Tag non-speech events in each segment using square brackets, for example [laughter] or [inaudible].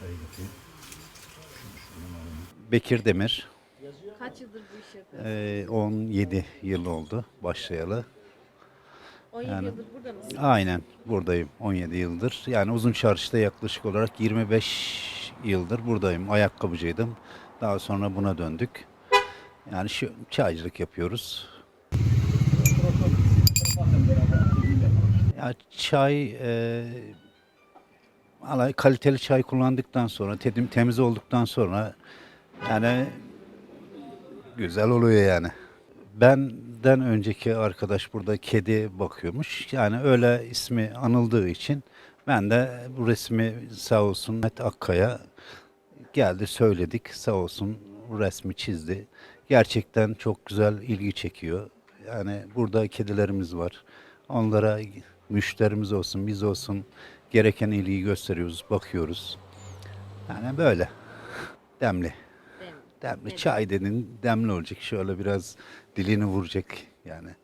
Çay yapayım. Bekir Demir. Kaç yıldır bu işi yapıyorsun? Ee, 17 yıl oldu başlayalı. 17 yani- yıldır burada mısın? Aynen buradayım 17 yıldır. Yani uzun çarşıda yaklaşık olarak 25 yıldır buradayım. Ayakkabıcıydım. Daha sonra buna döndük. Yani şu çaycılık yapıyoruz. Ya çay e, valla kaliteli çay kullandıktan sonra tedim temiz olduktan sonra yani güzel oluyor yani. Benden önceki arkadaş burada kedi bakıyormuş. Yani öyle ismi anıldığı için ben de bu resmi sağ olsun Mehmet Akkaya geldi söyledik. Sağ olsun bu resmi çizdi. Gerçekten çok güzel ilgi çekiyor. Yani burada kedilerimiz var. Onlara müşterimiz olsun, biz olsun gereken ilgiyi gösteriyoruz, bakıyoruz. Yani böyle. Demli. Dem- Demli Neden? çay dedin demli olacak. Şöyle biraz dilini vuracak yani. —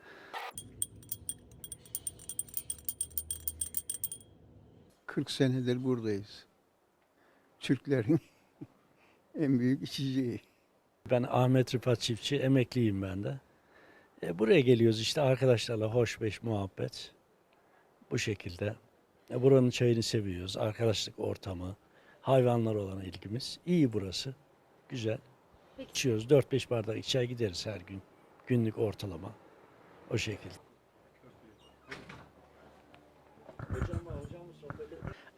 40 senedir buradayız. Türklerin [laughs] en büyük içeceği. Ben Ahmet Rıfat Çiftçi, emekliyim ben de. E, buraya geliyoruz işte arkadaşlarla hoş beş muhabbet. Bu şekilde. E, buranın çayını seviyoruz. Arkadaşlık ortamı, hayvanlar olan ilgimiz. İyi burası. Güzel. Peki. İçiyoruz. 4-5 bardak çay gideriz her gün. Günlük ortalama. O şekilde.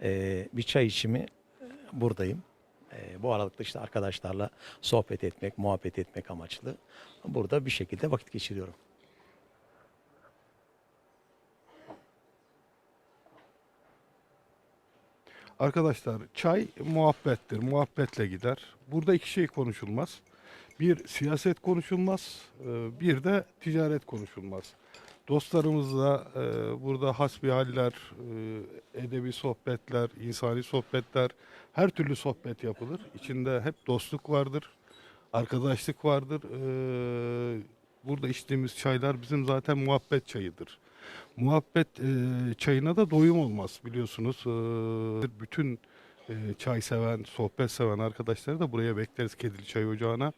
Ee, bir çay içimi buradayım. Ee, bu aralıkta işte arkadaşlarla sohbet etmek, muhabbet etmek amaçlı. Burada bir şekilde vakit geçiriyorum. Arkadaşlar çay muhabbettir. Muhabbetle gider. Burada iki şey konuşulmaz. Bir siyaset konuşulmaz. e, Bir de ticaret konuşulmaz. Dostlarımızla e, burada hasbihaller, e, edebi sohbetler, insani sohbetler, her türlü sohbet yapılır. İçinde hep dostluk vardır, arkadaşlık vardır. Burada içtiğimiz çaylar bizim zaten muhabbet çayıdır. Muhabbet e, çayına da doyum olmaz biliyorsunuz. E, bütün e, çay seven, sohbet seven arkadaşları da buraya bekleriz Kedili Çay Ocağı'na.